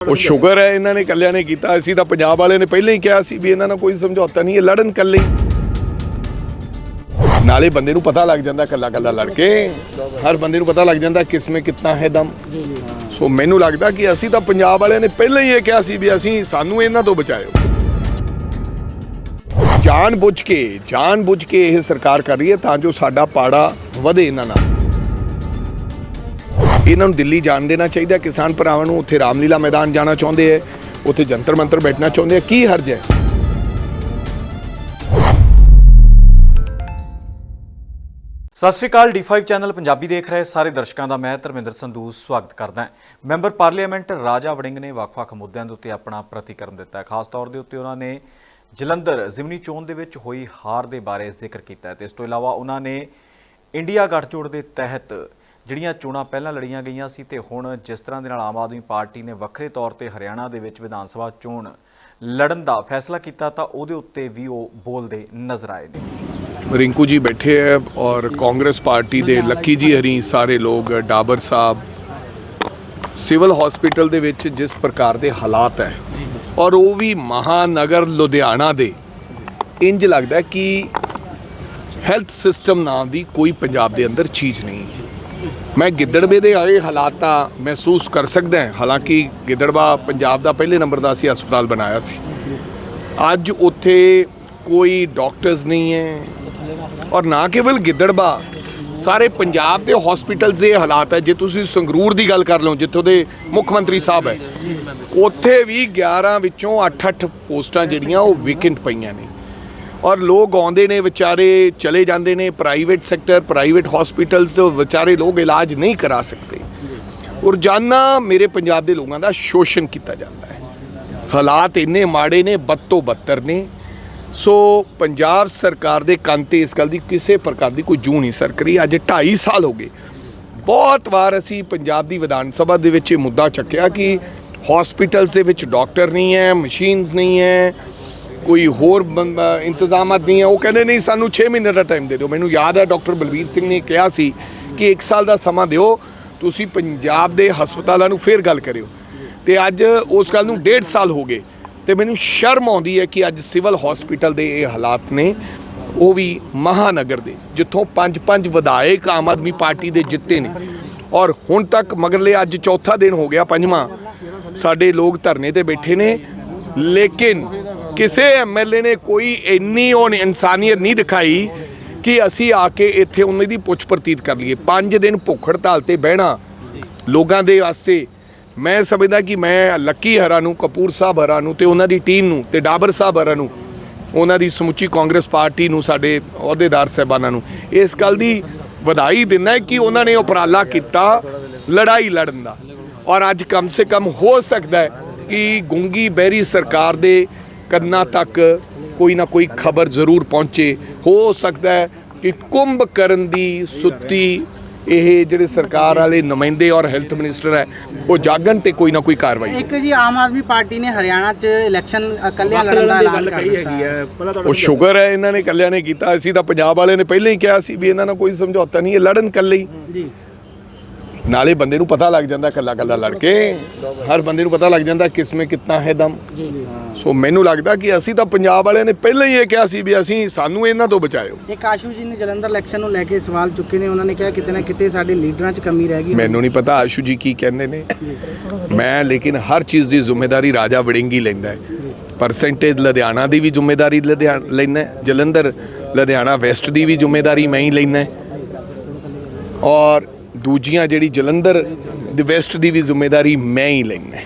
ਉਹ ਸ਼ੁਗਰ ਹੈ, ਇਹਨਾਂ ਨੇ ਕੱਲਿਆਂ ਨੇ ਕੀਤਾ। ਅਸੀਂ ਤਾਂ ਪੰਜਾਬ ਵਾਲਿਆਂ ਨੇ ਪਹਿਲਾਂ ਹੀ ਕਿਹਾ ਸੀ ਵੀ ਇਹਨਾਂ ਨਾਲ ਕੋਈ ਸਮਝੌਤਾ ਨਹੀਂ ਇਹ ਲੜਨ ਕੱਲੇ ਨਾਲੇ ਬੰਦੇ ਨੂੰ ਪਤਾ ਲੱਗ ਜਾਂਦਾ ਕੱਲਾ ਕੱਲਾ ਲੜ ਕੇ। ਹਰ ਬੰਦੇ ਨੂੰ ਪਤਾ ਲੱਗ ਜਾਂਦਾ ਕਿਸ ਨੇ ਕਿੰਨਾ ਹੈ ਦਮ। ਸੋ ਮੈਨੂੰ ਲੱਗਦਾ ਕਿ ਅਸੀਂ ਤਾਂ ਪੰਜਾਬ ਵਾਲਿਆਂ ਨੇ ਪਹਿਲਾਂ ਹੀ ਇਹ ਕਿਹਾ ਸੀ ਵੀ ਅਸੀਂ ਸਾਨੂੰ ਇਹਨਾਂ ਤੋਂ ਬਚਾਇਓ। ਜਾਣ ਬੁੱਝ ਕੇ ਜਾਣ ਬੁੱਝ ਕੇ ਇਹ ਸਰਕਾਰ ਕਰ ਰਹੀ ਹੈ ਤਾਂ ਜੋ ਸਾਡਾ ਪਾੜਾ ਵਧੇ ਇਹਨਾਂ ਨਾਲ। ਇਹਨਾਂ ਨੂੰ ਦਿੱਲੀ ਜਾਣ ਦੇਣਾ ਚਾਹੀਦਾ ਕਿਸਾਨ ਭਰਾਵਾਂ ਨੂੰ ਉੱਥੇ ਰਾਮਲੀਲਾ ਮੈਦਾਨ ਜਾਣਾ ਚਾਹੁੰਦੇ ਐ ਉੱਥੇ ਜੰਤਰ ਮੰਤਰ ਬੈਠਣਾ ਚਾਹੁੰਦੇ ਆ ਕੀ ਹਰਜ ਹੈ? ਸਤਿ ਸ਼੍ਰੀ ਅਕਾਲ। D5 ਚੈਨਲ ਪੰਜਾਬੀ ਦੇਖ ਰਹੇ ਸਾਰੇ ਦਰਸ਼ਕਾਂ ਦਾ ਮੈਂ ਧਰਮਿੰਦਰ ਸੰਧੂ ਸਵਾਗਤ ਕਰਦਾ ਹਾਂ। ਮੈਂਬਰ ਪਾਰਲੀਮੈਂਟ ਰਾਜਾ ਵੜਿੰਗ ਨੇ ਵੱਖ-ਵੱਖ ਮੁੱਦਿਆਂ ਦੇ ਉੱਤੇ ਆਪਣਾ ਪ੍ਰਤੀਕਰਮ ਦਿੱਤਾ ਹੈ। ਖਾਸ ਤੌਰ ਦੇ ਉੱਤੇ ਉਹਨਾਂ ਨੇ ਜਲੰਧਰ, ਜ਼ਿਮਨੀ ਚੋਣ ਦੇ ਵਿੱਚ ਹੋਈ ਹਾਰ ਦੇ ਬਾਰੇ ਜ਼ਿਕਰ ਕੀਤਾ ਹੈ ਤੇ ਇਸ ਤੋਂ ਇਲਾਵਾ ਉਹਨਾਂ ਨੇ ਇੰਡੀਆ ਗੱਠਜੋੜ ਦੇ ਤਹਿਤ ਜਿਹੜੀਆਂ ਚੋਣਾਂ ਪਹਿਲਾਂ ਲੜੀਆਂ ਗਈਆਂ ਸੀ ਤੇ ਹੁਣ ਜਿਸ ਤਰ੍ਹਾਂ ਦੇ ਨਾਲ ਆਮ ਆਦਮੀ ਪਾਰਟੀ ਨੇ ਵੱਖਰੇ ਤੌਰ ਤੇ ਹਰਿਆਣਾ ਦੇ ਵਿੱਚ ਵਿਧਾਨ ਸਭਾ ਚੋਣ ਲੜਨ ਦਾ ਫੈਸਲਾ ਕੀਤਾ ਤਾਂ ਉਹਦੇ ਉੱਤੇ ਵੀ ਉਹ ਬੋਲਦੇ ਨਜ਼ਰ ਆਏ ਨੇ। ਰਿੰਕੂ ਜੀ ਬੈਠੇ ਹੈ ਔਰ ਕਾਂਗਰਸ ਪਾਰਟੀ ਦੇ ਲੱਕੀ ਜੀ ਹਰੀ ਸਾਰੇ ਲੋਕ ਡਾਬਰ ਸਾਹਿਬ ਸਿਵਲ ਹਸਪੀਟਲ ਦੇ ਵਿੱਚ ਜਿਸ ਪ੍ਰਕਾਰ ਦੇ ਹਾਲਾਤ ਹੈ ਔਰ ਉਹ ਵੀ ਮਹਾਨਗਰ ਲੁਧਿਆਣਾ ਦੇ ਇੰਜ ਲੱਗਦਾ ਕਿ ਹੈਲਥ ਸਿਸਟਮ ਨਾਂ ਦੀ ਕੋਈ ਪੰਜਾਬ ਦੇ ਅੰਦਰ ਚੀਜ਼ ਨਹੀਂ। ਮੈਂ ਗਿੱਦੜਵੇ ਦੇ ਆਏ ਹਾਲਾਤ ਤਾਂ ਮਹਿਸੂਸ ਕਰ ਸਕਦਾ ਹਾਂ। ਹਾਲਾਂਕਿ ਗਿੱਦੜਵਾ ਪੰਜਾਬ ਦਾ ਪਹਿਲੇ ਨੰਬਰ ਦਾ ਅਸੀਂ ਹਸਪਤਾਲ ਬਣਾਇਆ ਸੀ। ਅੱਜ ਉੱਥੇ ਕੋਈ ਡਾਕਟਰਸ ਨਹੀਂ ਹੈ ਔਰ ਨਾ ਕੇਵਲ ਗਿੱਦੜਬਾ ਸਾਰੇ ਪੰਜਾਬ ਦੇ ਹਸਪੀਟਲਸ ਦੇ ਹਾਲਾਤ ਹੈ। ਜੇ ਤੁਸੀਂ ਸੰਗਰੂਰ ਦੀ ਗੱਲ ਕਰ ਲਓ, ਜਿੱਥੋਂ ਦੇ ਮੁੱਖ ਮੰਤਰੀ ਸਾਹਿਬ ਹੈ, ਉੱਥੇ ਵੀ 11 ਵਿੱਚੋਂ 8-8 ਪੋਸਟਾਂ ਜਿਹੜੀਆਂ ਉਹ ਵੈਕੈਂਟ ਪਈਆਂ ਨੇ। ਔਰ ਲੋਕ ਆਉਂਦੇ ਨੇ, ਵਿਚਾਰੇ ਚਲੇ ਜਾਂਦੇ ਨੇ ਪ੍ਰਾਈਵੇਟ ਸੈਕਟਰ ਪ੍ਰਾਈਵੇਟ ਹਸਪੀਟਲਸ ਵਿਚਾਰੇ ਲੋਕ ਇਲਾਜ ਨਹੀਂ ਕਰਾ ਸਕਦੇ। ਰੋਜ਼ਾਨਾ ਮੇਰੇ ਪੰਜਾਬ ਦੇ ਲੋਕਾਂ ਦਾ ਸ਼ੋਸ਼ਣ ਕੀਤਾ ਜਾਂਦਾ ਹੈ। ਹਾਲਾਤ ਇੰਨੇ ਮਾੜੇ ਨੇ ਬਦ ਬੱਤਰ ਨੇ। ਸੋ ਪੰਜਾਬ ਸਰਕਾਰ ਦੇ ਕੰਨ ਤੇ ਇਸ ਗੱਲ ਦੀ ਕਿਸੇ ਪ੍ਰਕਾਰ ਦੀ ਕੋਈ ਜੂ ਨਹੀਂ ਸਰਕ ਰਹੀ। ਅੱਜ 2.5 ਸਾਲ ਹੋ ਗਏ। ਬਹੁਤ ਵਾਰ ਅਸੀਂ ਪੰਜਾਬ ਦੀ ਵਿਧਾਨ ਸਭਾ ਦੇ ਵਿੱਚ ਇਹ ਮੁੱਦਾ ਚੱਕਿਆ ਕਿ ਹਸਪੀਟਲਸ ਦੇ ਵਿੱਚ ਡਾਕਟਰ ਨਹੀਂ ਹੈ ਮਸ਼ੀਨਸ ਨਹੀਂ ਹੈ ਕੋਈ ਹੋਰ ਬੰ- ਅ, ਇੰਤਜ਼ਾਮਾਤ ਨਹੀਂ ਹੈ। ਉਹ ਕਹਿੰਦੇ ਨਹੀਂ ਸਾਨੂੰ 6 ਮਹੀਨੇ ਦਾ ਟਾਈਮ ਦੇ ਦਿਓ। ਮੈਨੂੰ ਯਾਦ ਹੈ ਡਾਕਟਰ ਬਲਵੀਰ ਸਿੰਘ ਨੇ ਕਿਹਾ ਸੀ ਕਿ 1 ਸਾਲ ਦਾ ਸਮਾਂ ਦਿਓ ਤੁਸੀਂ ਪੰਜਾਬ ਦੇ ਹਸਪਤਾਲਾਂ ਨੂੰ ਫੇਰ ਗੱਲ ਕਰਿਓ। ਤੇ ਅੱਜ ਉਸ ਗੱਲ ਨੂੰ 1.5 ਸਾਲ ਹੋ ਗਏ ਤੇ ਮੈਨੂੰ ਸ਼ਰਮ ਆਉਂਦੀ ਹੈ ਕਿ ਅੱਜ ਸਿਵਲ ਹਸਪੀਟਲ ਦੇ ਇਹ ਹਾਲਾਤ ਨੇ ਉਹ ਵੀ ਮਹਾਨਗਰ ਦੇ ਜਿੱਥੋਂ ਪੰਜ ਪੰਜ ਵਿਧਾਇਕ ਆਮ ਆਦਮੀ ਪਾਰਟੀ ਦੇ ਜਿੱਤੇ ਨੇ। ਔਰ ਹੁਣ ਤੱਕ ਮਗਰਲੇ ਅੱਜ ਚੌਥਾ ਦਿਨ ਹੋ ਗਿਆ ਪੰਜਵਾਂ। ਸਾਡੇ ਲੋਕ ਧਰਨੇ ਤੇ ਬੈਠੇ ਨੇ ਲੇਕਿਨ ਕਿਸੇ ਐਮਐਲਏ ਨੇ ਕੋਈ ਇੰਨੀ ਉਹ ਇਨਸਾਨੀਅਤ ਨਹੀਂ ਦਿਖਾਈ ਕਿ ਅਸੀਂ ਆ ਕੇ ਇੱਥੇ ਉਹਨਾਂ ਦੀ ਪੁੱਛ ਪ੍ਰਤੀਤ ਕਰ ਲਈਏ। ਪੰਜ ਦਿਨ ਭੁੱਖ ਹੜਤਾਲ ਤੇ ਬਹਿਣਾ ਲੋਕਾਂ ਦੇ ਵਾਸਤੇ, ਮੈਂ ਸਮਝਦਾ ਕਿ ਮੈਂ ਲੱਕੀ ਹਰਾ ਨੂੰ, ਕਪੂਰ ਸਾਹਿਬ ਹਰਾ ਨੂੰ ਤੇ ਉਹਨਾਂ ਦੀ ਟੀਮ ਨੂੰ ਤੇ ਡਾਬਰ ਸਾਹਿਬ ਹਰਾ ਨੂੰ, ਉਹਨਾਂ ਦੀ ਸਮੁੱਚੀ ਕਾਂਗਰਸ ਪਾਰਟੀ ਨੂੰ, ਸਾਡੇ ਅਹੁਦੇਦਾਰ ਸਹਿਬਾਨਾਂ ਨੂੰ, ਇਸ ਗੱਲ ਦੀ ਵਧਾਈ ਦਿੰਦਾ ਕਿ ਉਹਨਾਂ ਨੇ ਉਪਰਾਲਾ ਕੀਤਾ ਲੜਾਈ ਲੜਨ ਦਾ। ਔਰ ਅੱਜ ਕਮ ਸੇ ਕਮ ਹੋ ਸਕਦਾ ਹੈ ਕਿ ਗੁੰਗੀ ਬਹਿਰੀ ਸਰਕਾਰ ਦੇ ਕੰਨਾਂ ਤੱਕ ਕੋਈ ਨਾ ਕੋਈ ਖਬਰ ਜ਼ਰੂਰ ਪਹੁੰਚੇ। ਹੋ ਸਕਦਾ ਹੈ ਕਿ ਕੁੰਭ ਕਰਨ ਦੀ ਸੁੱਤੀ ਇਹ ਜਿਹੜੇ ਸਰਕਾਰ ਵਾਲੇ ਨੁਮਾਇੰਦੇ ਔਰ ਹੈਲਥ ਮਿਨਿਸਟਰ ਹੈ ਉਹ ਜਾਗਣ ਤੇ ਕੋਈ ਨਾ ਕੋਈ ਕਾਰਵਾਈ ਇੱਕ ਜੀ ਆਮ ਆਦਮੀ ਪਾਰਟੀ ਨੇ ਹਰਿਆਣਾ 'ਚ ਇਲੈਕਸ਼ਨ ਇਕੱਲਿਆਂ ਲੜਨ ਦਾ ਐਲਾਨ ਕਰ ਦਿੱਤਾ। ਉਹ ਸ਼ੁਗਰ ਹੈ ਇਹਨਾਂ ਨੇ ਕੱਲਿਆਂ ਨੇ ਕੀਤਾ। ਅਸੀਂ ਤਾਂ ਪੰਜਾਬ ਵਾਲਿਆਂ ਨੇ ਪਹਿਲਾਂ ਹੀ ਕਿਹਾ ਸੀ ਵੀ ਇਹਨਾਂ ਨਾਲ ਕੋਈ ਸਮਝੌਤਾ ਨਹੀਂ ਇਹ ਲੜਨ ਕੱਲੇ ਹੀ। ਜੀ। ਨਾਲੇ ਬੰਦੇ ਨੂੰ ਪਤਾ ਲੱਗ ਜਾਂਦਾ ਕੱਲਾ ਕੱਲਾ ਲੜ ਕੇ। ਹਰ ਬੰਦੇ ਨੂੰ ਪਤਾ ਲੱਗ ਜਾਂਦਾ ਕਿਸ ਵਿੱਚ ਕਿੰਨਾ ਹੈ ਦਮ। ਸੋ ਮੈਨੂੰ ਲੱਗਦਾ ਕਿ ਅਸੀਂ ਤਾਂ ਪੰਜਾਬ ਵਾਲਿਆਂ ਨੇ ਪਹਿਲਾਂ ਹੀ ਇਹ ਕਿਹਾ ਸੀ ਵੀ ਅਸੀਂ ਸਾਨੂੰ ਇਹਨਾਂ ਤੋਂ ਬਚਾਇਓ। ਇੱਕ ਆਸ਼ੂ ਜੀ ਨੇ ਜਲੰਧਰ ਇਲੈਕਸ਼ਨ ਨੂੰ ਲੈ ਕੇ ਸਵਾਲ ਚੁੱਕੇ ਨੇ ਉਹਨਾਂ ਨੇ ਕਿਹਾ ਕਿਤੇ ਨਾ ਕਿਤੇ ਸਾਡੇ ਲੀਡਰਾਂ 'ਚ ਕਮੀ ਰਹਿ ਗਈ। ਮੈਨੂੰ ਨਹੀਂ ਪਤਾ ਆਸ਼ੂ ਜੀ ਕੀ ਕਹਿੰਦੇ ਨੇ। ਮੈਂ ਲੇਕਿਨ ਹਰ ਚੀਜ਼ ਦੀ ਜ਼ਿੰਮੇਵਾਰੀ ਰਾਜਾ ਵੜਿੰਗੀ ਲੈਂਦਾ ਹੈ। ਪਰਸੈਂਟੇਜ ਲੁਧਿਆਣਾ ਦੀ ਵੀ ਜ਼ਿੰਮੇਵਾਰੀ ਲੁਧਿਆਣਾ ਹੈ। ਜਲੰਧਰ ਲੁਧਿਆਣਾ ਵੈਸਟ ਦੀ ਵੀ ਜ਼ਿੰਮੇਵਾਰੀ ਮੈਂ ਹੀ ਹੈ। ਔਰ ਦੂਜੀਆਂ ਜਿਹੜੀ ਜਲੰਧਰ ਦੀ ਵੈਸਟ ਦੀ ਵੀ ਜ਼ਿੰਮੇਵਾਰੀ ਮੈਂ ਹੀ ਲੈਂਦਾ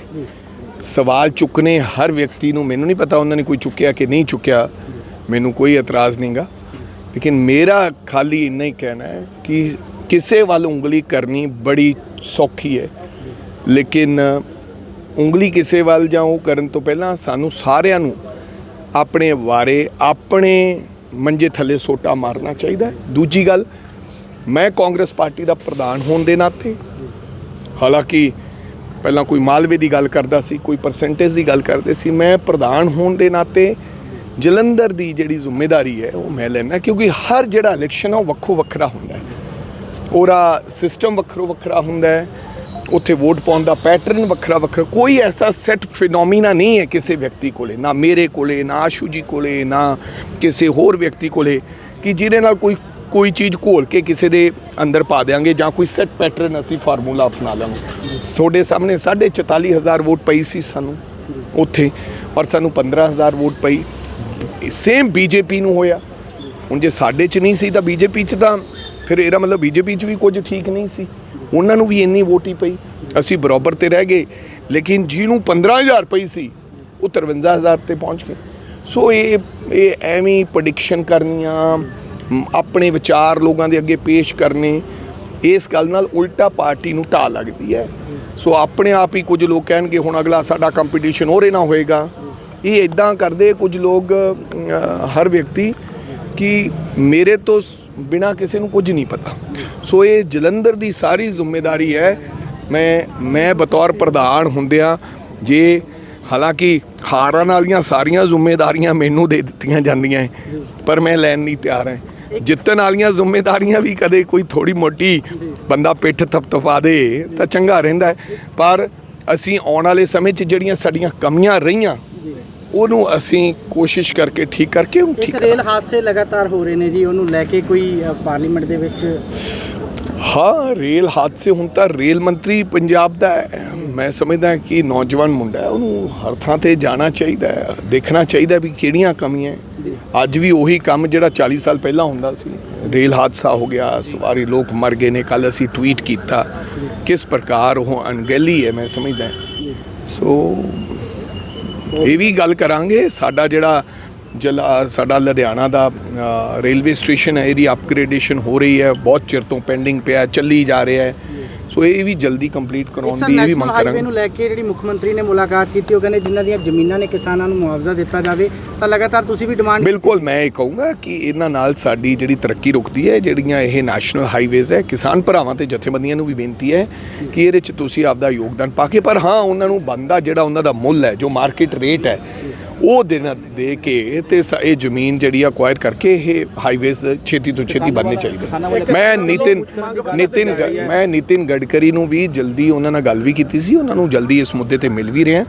ਸਵਾਲ ਚੁੱਕਨੇ ਹਰ ਵਿਅਕਤੀ ਨੂੰ ਮੈਨੂੰ ਨਹੀਂ ਪਤਾ ਉਹਨਾਂ ਨੇ ਕੋਈ ਚੁੱਕਿਆ ਕਿ ਨਹੀਂ ਚੁੱਕਿਆ, ਮੈਨੂੰ ਕੋਈ ਇਤਰਾਜ਼ ਨਹੀਂਗਾ ਲੇਕਿਨ ਮੇਰਾ ਖਾਲੀ ਇੰਨਾ ਹੀ ਕਹਿਣਾ ਹੈ ਕਿ ਕਿਸੇ ਵੱਲ ਉਂਗਲੀ ਕਰਨੀ ਬੜੀ ਸੌਖੀ ਹੈ। ਲੇਕਿਨ ਉਂਗਲੀ ਕਿਸੇ ਵੱਲ ਜਾਂ ਉਹ ਕਰਨ ਤੋਂ ਪਹਿਲਾਂ ਸਾਨੂੰ ਸਾਰਿਆਂ ਨੂੰ ਆਪਣੇ ਵਾਰੇ, ਆਪਣੇ ਮੰਜੇ ਥੱਲੇ ਸੋਟਾ ਮਾਰਨਾ ਚਾਹੀਦਾ ਹੈ। ਦੂਜੀ ਗੱਲ ਮੈਂ ਕਾਂਗਰਸ ਪਾਰਟੀ ਦਾ ਪ੍ਰਧਾਨ ਹੋਣ ਦੇ ਨਾਤੇ, ਹਾਲਾਂਕਿ ਪਹਿਲਾਂ ਕੋਈ ਮਾਲਵੇ ਦੀ ਗੱਲ ਕਰਦਾ ਸੀ, ਕੋਈ ਪਰਸੈਂਟੇਜ ਦੀ ਗੱਲ ਕਰਦੇ ਸੀ, ਮੈਂ ਪ੍ਰਧਾਨ ਹੋਣ ਦੇ ਨਾਤੇ ਜਲੰਧਰ ਦੀ ਜਿਹੜੀ ਜ਼ਿੰਮੇਵਾਰੀ ਹੈ, ਉਹ ਮੈਂ ਲੈਣਾ ਕਿਉਂਕਿ ਹਰ ਜਿਹੜਾ ਇਲੈਕਸ਼ਨ ਹੈ ਉਹ ਵੱਖੋ ਵੱਖਰਾ ਹੁੰਦਾ ਹੈ। ਉਹਦਾ ਸਿਸਟਮ ਵੱਖਰੋ ਵੱਖਰਾ ਹੁੰਦਾ ਹੈ, ਉੱਥੇ ਵੋਟ ਪਾਉਣ ਦਾ ਪੈਟਰਨ ਵੱਖਰਾ ਵੱਖਰਾ, ਕੋਈ ਐਸਾ ਸੈੱਟ ਫਿਨੋਮੀਨਾ ਨਹੀਂ ਹੈ ਕਿਸੇ ਵਿਅਕਤੀ ਕੋਲੇ, ਨਾ ਮੇਰੇ ਕੋਲੇ, ਨਾ ਆਸ਼ੂ ਜੀ ਕੋਲੇ, ਨਾ ਕਿਸੇ ਹੋਰ ਵਿਅਕਤੀ ਕੋਲੇ, ਕਿ ਜਿਹਦੇ ਨਾਲ ਕੋਈ ਕੋਈ ਚੀਜ਼ ਘੋਲ ਕੇ ਕਿਸੇ ਦੇ ਅੰਦਰ ਪਾ ਦਿਆਂਗੇ ਜਾਂ ਕੋਈ ਸੈੱਟ ਪੈਟਰਨ ਅਸੀਂ ਫਾਰਮੂਲਾ ਅਪਣਾ ਲਾਂਗੇ। ਤੁਹਾਡੇ ਸਾਹਮਣੇ 44000 ਵੋਟ ਪਈ ਸੀ ਸਾਨੂੰ ਉੱਥੇ ਔਰ ਸਾਨੂੰ 15000 ਵੋਟ ਪਈ। ਸੇਮ ਬੀਜੇਪੀ ਨੂੰ ਹੋਇਆ। ਹੁਣ ਜੇ ਸਾਡੇ 'ਚ ਨਹੀਂ ਸੀ ਤਾਂ ਬੀਜੇਪੀ 'ਚ ਤਾਂ ਫਿਰ ਇਹਦਾ ਮਤਲਬ ਬੀਜੇਪੀ 'ਚ ਵੀ ਕੁਝ ਠੀਕ ਨਹੀਂ ਸੀ। ਉਹਨਾਂ ਨੂੰ ਵੀ ਇੰਨੀ ਵੋਟ ਹੀ ਪਈ। ਅਸੀਂ ਬਰਾਬਰ ਤੇ ਰਹਿ ਗਏ ਲੇਕਿਨ ਜਿਹਨੂੰ 15000 ਪਈ ਸੀ ਉਹ 53000 ਤੇ ਪਹੁੰਚ ਗਏ। ਸੋ ਇਹ ਇਹ ਐਵੇਂ ਪ੍ਰੈਡਿਕਸ਼ਨ ਕਰਨੀਆਂ ਮ, ਆਪਣੇ ਵਿਚਾਰ ਲੋਕਾਂ ਦੇ ਅੱਗੇ ਪੇਸ਼ ਕਰਨੇ ਇਸ ਗੱਲ ਨਾਲ ਉਲਟਾ ਪਾਰਟੀ ਨੂੰ ਢਾਹ ਲੱਗਦੀ ਹੈ। ਸੋ ਆਪਣੇ ਆਪ ਹੀ ਕੁਝ ਲੋਕ ਕਹਿਣਗੇ ਹੁਣ ਅਗਲਾ ਸਾਡਾ ਕੰਪੀਟੀਸ਼ਨ ਹੋ ਨਾ ਹੋਏਗਾ। ਇਹ ਇਦਾਂ ਕਰਦੇ ਕੁਝ ਲੋਕ ਹਰ ਵਿਅਕਤੀ ਕਿ ਮੇਰੇ ਤੋਂ ਬਿਨਾ ਕਿਸੇ ਨੂੰ ਕੁਝ ਨਹੀਂ ਪਤਾ। ਸੋ ਇਹ ਜਲੰਧਰ ਦੀ ਸਾਰੀ ਜ਼ਿੰਮੇਵਾਰੀ ਹੈ। ਮੈਂ ਮੈਂ ਬਤੌਰ ਪ੍ਰਧਾਨ ਹੁੰਦਿਆਂ ਜੇ ਹਾਲਾਂਕਿ ਹਾਰਨ ਵਾਲੀਆਂ ਸਾਰੀਆਂ ਜ਼ਿੰਮੇਵਾਰੀਆਂ ਮੈਨੂੰ ਦੇ ਦਿੱਤੀਆਂ ਜਾਂਦੀਆਂ ਹੈ, ਪਰ ਮੈਂ ਲੈਣ ਨਹੀਂ ਤਿਆਰ ਹਾਂ। ਜਿੱਤਣ ਵਾਲੀਆਂ ਜ਼ਿੰਮੇਵਾਰੀਆਂ ਵੀ ਕਦੇ ਕੋਈ ਥੋੜੀ ਮੋਟੀ ਬੰਦਾ ਪਿੱਠ ਥਪਥਪਾ ਦੇ ਤਾਂ ਚੰਗਾ ਰਹਿੰਦਾ ਹੈ। ਪਰ ਅਸੀਂ ਆਉਣ ਵਾਲੇ ਸਮੇਂ 'ਚ ਜਿਹੜੀਆਂ ਸਾਡੀਆਂ ਕਮੀਆਂ ਰਹੀਆਂ ਉਹਨੂੰ ਅਸੀਂ ਕੋਸ਼ਿਸ਼ ਕਰਕੇ ਠੀਕ ਕਰਕੇ ਉਹਨੂੰ ਠੀਕ ਰੇਲ ਹਾਦਸੇ ਲਗਾਤਾਰ ਹੋ ਰਹੇ ਨੇ ਜੀ ਉਹਨੂੰ ਲੈ ਕੇ ਕੋਈ ਪਾਰਲੀਮੈਂਟ ਦੇ ਵਿੱਚ? ਹਾਂ ਰੇਲ ਹਾਦਸੇ ਹੁਣ ਤਾਂ ਰੇਲ ਮੰਤਰੀ ਪੰਜਾਬ ਦਾ ਹੈ। ਮੈਂ ਸਮਝਦਾ ਕਿ ਨੌਜਵਾਨ ਮੁੰਡਾ ਹੈ ਉਹਨੂੰ ਹਰ ਥਾਂ ਤੇ ਜਾਣਾ ਚਾਹੀਦਾ ਹੈ ਦੇਖਣਾ ਚਾਹੀਦਾ ਵੀ ਕਿਹੜੀਆਂ ਕਮੀਆਂ ਹੈ। ਅੱਜ ਵੀ ਉਹੀ ਕੰਮ ਜਿਹੜਾ 40 ਸਾਲ ਪਹਿਲਾਂ ਹੁੰਦਾ ਸੀ। ਰੇਲ ਹਾਦਸਾ ਹੋ ਗਿਆ, ਸਵਾਰੀ ਲੋਕ ਮਰ ਗਏ ਨੇ। ਕੱਲ ਅਸੀਂ ਟਵੀਟ ਕੀਤਾ, ਕਿਸ ਪ੍ਰਕਾਰ ਉਹ ਅਣਗਹਿਲੀ ਹੈ, ਮੈਂ ਸਮਝਦਾ ਸੋ, ਇਹ ਵੀ ਗੱਲ ਕਰਾਂਗੇ। ਸਾਡਾ ਜਿਹੜਾ ਜਲਾ ਸਾਡਾ ਲੁਧਿਆਣਾ ਦਾ ਰੇਲਵੇ ਸਟੇਸ਼ਨ ਹੈ, ਇਹਦੀ ਅਪਗ੍ਰੇਡੇਸ਼ਨ ਹੋ ਰਹੀ ਹੈ। ਬਹੁਤ ਚਿਰ ਤੋਂ ਪੈਂਡਿੰਗ ਪਿਆ, ਚੱਲੀ ਜਾ ਰਿਹਾ ਹੈ। ਸੋ ਇਹ ਵੀ ਜਲਦੀ ਕੰਪਲੀਟ ਕਰਾਉਣ ਦੀ ਇਹ ਵੀ ਮੰਗ ਕਰਾਂਗੇ। ਨੂੰ ਲੈ ਕੇ ਜਿਹੜੀ ਮੁੱਖ ਮੰਤਰੀ ਨੇ ਮੁਲਾਕਾਤ ਕੀਤੀ ਉਹ ਕਹਿੰਦੇ ਜਿਨ੍ਹਾਂ ਦੀਆਂ ਜ਼ਮੀਨਾਂ ਨੇ ਕਿਸਾਨਾਂ ਨੂੰ ਮੁਆਵਜ਼ਾ ਦਿੱਤਾ ਜਾਵੇ ਤਾਂ ਲਗਾਤਾਰ ਤੁਸੀਂ ਵੀ ਡਿਮਾਂਡ ਬਿਲਕੁਲ ਮੈਂ ਇਹ ਕਹੂੰਗਾ ਕਿ ਇਹਨਾਂ ਨਾਲ ਸਾਡੀ ਜਿਹੜੀ ਤਰੱਕੀ ਰੁਕਦੀ ਹੈ ਜਿਹੜੀਆਂ ਇਹ ਨੈਸ਼ਨਲ ਹਾਈਵੇਜ਼ ਹੈ ਕਿਸਾਨ ਭਰਾਵਾਂ ਤੇ ਜਥੇਬੰਦੀਆਂ ਨੂੰ ਵੀ ਬੇਨਤੀ ਹੈ ਕਿ ਇਹਦੇ 'ਚ ਤੁਸੀਂ ਆਪਦਾ ਯੋਗਦਾਨ ਪਾ ਕੇ ਪਰ ਹਾਂ ਉਹਨਾਂ ਨੂੰ ਬੰਦਾ ਜਿਹੜਾ ਉਹਨਾਂ ਦਾ ਮੁੱਲ ਹੈ ਜੋ ਮਾਰਕੀਟ ਰੇਟ ਹੈ ਉਹ ਦੇਣਾ ਦੇ ਕੇ ਤੇ ਸ- ਇਹ ਜ਼ਮੀਨ ਜਿਹੜੀ ਅਕਵਾਇਰ ਕਰਕੇ ਇਹ ਹਾਈਵੇਜ਼ ਛੇਤੀ ਤੋਂ ਛੇਤੀ ਬਣਨੇ ਚਾਹੀਦੇ। ਮੈਂ ਨਿਤਿਨ ਨਿਤਿਨ ਗ- ਮੈਂ ਨਿਤਿਨ ਗਡਕਰੀ ਨੂੰ ਵੀ ਜਲਦੀ ਉਹਨਾਂ ਨਾਲ ਗੱਲ ਵੀ ਕੀਤੀ ਸੀ ਉਹਨਾਂ ਨੂੰ ਜਲਦੀ ਇਸ ਮੁੱਦੇ ਤੇ ਮਿਲ ਵੀ ਰਿਹਾ।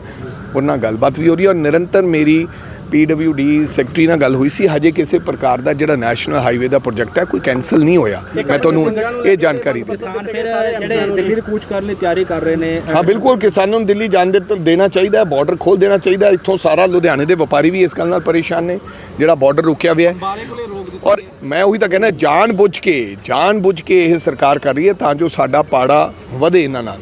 ਉਹਨਾਂ ਨਾਲ ਗੱਲਬਾਤ ਵੀ ਹੋ ਰਹੀ ਹੈ ਔਰ ਨਿਰੰਤਰ ਮੇਰੀ ਪੀਡਬਲਯੂਡੀ ਸੈਕਟਰੀ ਨਾਲ ਗੱਲ ਹੋਈ ਸੀ। ਹਜੇ ਕਿਸੇ ਪ੍ਰਕਾਰ ਦਾ ਜਿਹੜਾ ਨੈਸ਼ਨਲ ਹਾਈਵੇ ਦਾ ਪ੍ਰੋਜੈਕਟ ਹੈ ਕੋਈ ਕੈਨਸਲ ਨਹੀਂ ਹੋਇਆ। ਮੈਂ ਤੁਹਾਨੂੰ ਇਹ ਜਾਣਕਾਰੀ ਦੇ ਕਿਸਾਨ ਫਿਰ ਜਿਹੜੇ ਦਿੱਲੀ ਦੇ ਕੂਚ ਕਰਨ ਲਈ ਤਿਆਰੀ ਕਰ ਰਹੇ ਨੇ। ਹਾਂ ਬਿਲਕੁਲ। ਕਿਸਾਨਾਂ ਨੂੰ ਦਿੱਲੀ ਜਾਣ ਦੇ ਦੇਣਾ ਚਾਹੀਦਾ ਹੈ ਬਾਰਡਰ ਖੋਲ ਦੇਣਾ ਚਾਹੀਦਾ। ਇੱਥੋਂ ਸਾਰਾ ਲੁਧਿਆਣੇ ਦੇ ਵਪਾਰੀ ਵੀ ਇਸ ਗੱਲ ਨਾਲ ਪਰੇਸ਼ਾਨ ਨੇ ਜਿਹੜਾ ਬਾਰਡਰ ਰੁਕਿਆ ਹੋਇਆ ਹੈ। ਔਰ ਮੈਂ ਉਹੀ ਤਾਂ ਕਹਿੰਦਾ ਜਾਣ ਬੁੱਝ ਕੇ ਜਾਣ ਬੁੱਝ ਕੇ ਇਹ ਸਰਕਾਰ ਕਰ ਰਹੀ ਹੈ ਤਾਂ ਜੋ ਸਾਡਾ ਪਾੜਾ ਵਧੇ ਇਹਨਾਂ ਨਾਲ।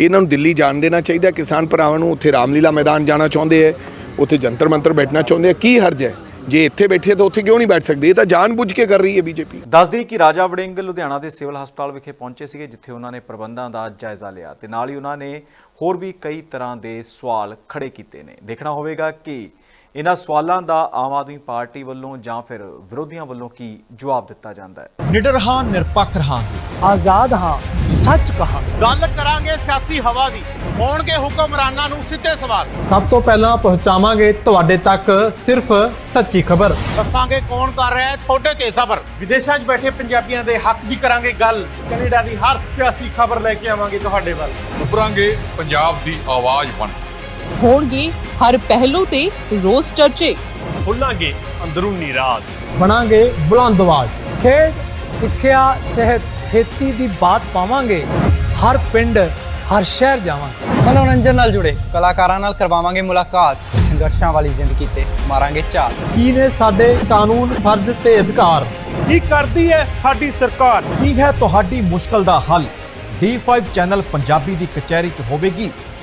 ਇਹਨਾਂ ਨੂੰ ਦਿੱਲੀ ਜਾਣ ਦੇਣਾ ਚਾਹੀਦਾ ਕਿਸਾਨ ਭਰਾਵਾਂ ਨੂੰ ਉੱਥੇ ਰਾਮਲੀਲਾ ਮੈਦਾਨ ਜਾਣਾ ਚਾਹੁੰਦੇ ਹੈ। ਉੱਥੇ ਜੰਤਰ ਮੰਤਰ ਬੈਠਣਾ ਚਾਹੁੰਦੇ ਆ, ਕੀ ਹਰਜ ਹੈ? ਜੇ ਇੱਥੇ ਬੈਠੇ ਤਾਂ ਉੱਥੇ ਕਿਉਂ ਨਹੀਂ ਬੈਠ ਸਕਦੇ? ਇਹ ਤਾਂ ਜਾਣ ਬੁੱਝ ਕੇ ਕਰ ਰਹੀ ਹੈ ਬੀਜੇਪੀ। ਦੱਸਦੀ ਕਿ ਰਾਜਾ ਵੜਿੰਗ ਲੁਧਿਆਣਾ ਦੇ ਸਿਵਲ ਹਸਪਤਾਲ ਵਿਖੇ ਪਹੁੰਚੇ ਸੀਗੇ, ਜਿੱਥੇ ਉਹਨਾਂ ਨੇ ਪ੍ਰਬੰਧਾਂ ਦਾ ਜਾਇਜ਼ਾ ਲਿਆ ਤੇ ਨਾਲ ਹੀ ਉਹਨਾਂ ਨੇ ਹੋਰ ਵੀ ਕਈ ਤਰ੍ਹਾਂ ਦੇ ਸਵਾਲ ਖੜੇ ਕੀਤੇ ਨੇ। ਦੇਖਣਾ ਹੋਵੇਗਾ ਕਿ ਇਹਨਾਂ ਸਵਾਲਾਂ ਦਾ ਆਮ ਆਦਮੀ ਪਾਰਟੀ ਵੱਲੋਂ ਜਾਂ ਫਿਰ ਵਿਰੋਧੀਆਂ ਵੱਲੋਂ ਕੀ ਜਵਾਬ ਦਿੱਤਾ ਜਾਂਦਾ ਹੈ? ਨਿਡਰ ਹਾਂ ਨਿਰਪੱਖ ਰਹਾਂਗੇ ਆਜ਼ਾਦ ਹਾਂ ਸੱਚ ਕਹਾਂ ਗੱਲ ਕਰਾਂਗੇ ਸਿਆਸੀ ਹਵਾ ਦੀ। ਹੋਣਗੇ ਹੁਕਮਰਾਨਾਂ ਨੂੰ ਸਿੱਧੇ ਸਵਾਲ। ਸਭ ਤੋਂ ਪਹਿਲਾਂ ਪਹੁੰਚਾਵਾਂਗੇ ਤੁਹਾਡੇ ਤੱਕ ਸਿਰਫ ਸੱਚੀ ਖਬਰ। ਦੱਸਾਂਗੇ ਕੌਣ ਕਰ ਰਿਹਾ ਹੈ ਤੁਹਾਡੇ ਤੇ ਸਬਰ। ਵਿਦੇਸ਼ਾਂ 'ਚ ਬੈਠੇ ਪੰਜਾਬੀਆਂ ਦੇ ਹੱਕ ਦੀ ਕਰਾਂਗੇ ਗੱਲ। ਕੈਨੇਡਾ ਦੀ ਹਰ ਸਿਆਸੀ ਖਬਰ ਲੈ ਕੇ ਆਵਾਂਗੇ ਤੁਹਾਡੇ ਵੱਲ। ਉੱਭਰਾਂਗੇ ਪੰਜਾਬ ਦੀ ਆਵਾਜ਼ ਬਣ ਹੋਣਗੇ ਹਰ ਪਹਿਲੂ ਤੇ ਰੋਜ਼ ਚਰਚੇ। ਖੁੱਲਾਂਗੇ ਅੰਦਰੂਨੀ ਰਾਜ ਬਣਾਂਗੇ ਬੁਲੰਦ ਆਵਾਜ਼ ਖੇਡ ਸਿੱਖਿਆ ਸਿਹਤ ਖੇਤੀ ਦੀ ਬਾਤ ਪਾਵਾਂਗੇ। ਹਰ ਪਿੰਡ ਹਰ ਸ਼ਹਿਰ ਜਾਵਾਂਗੇ। ਮਨੋਰੰਜਨ ਨਾਲ ਜੁੜੇ ਕਲਾਕਾਰਾਂ ਨਾਲ ਕਰਵਾਵਾਂਗੇ ਮੁਲਾਕਾਤ। ਸੰਘਰਸ਼ਾਂ ਵਾਲੀ ਜ਼ਿੰਦਗੀ ਤੇ ਮਾਰਾਂਗੇ ਝਾਤ ਕੀ ਨੇ ਸਾਡੇ ਕਾਨੂੰਨ ਫਰਜ਼ ਤੇ ਅਧਿਕਾਰ? ਕੀ ਕਰਦੀ ਹੈ ਸਾਡੀ ਸਰਕਾਰ? ਕੀ ਹੈ ਤੁਹਾਡੀ ਮੁਸ਼ਕਲ ਦਾ ਹੱਲ? D5 ਚੈਨਲ ਪੰਜਾਬੀ ਦੀ ਕਚਹਿਰੀ 'ਚ ਹੋਵੇਗੀ।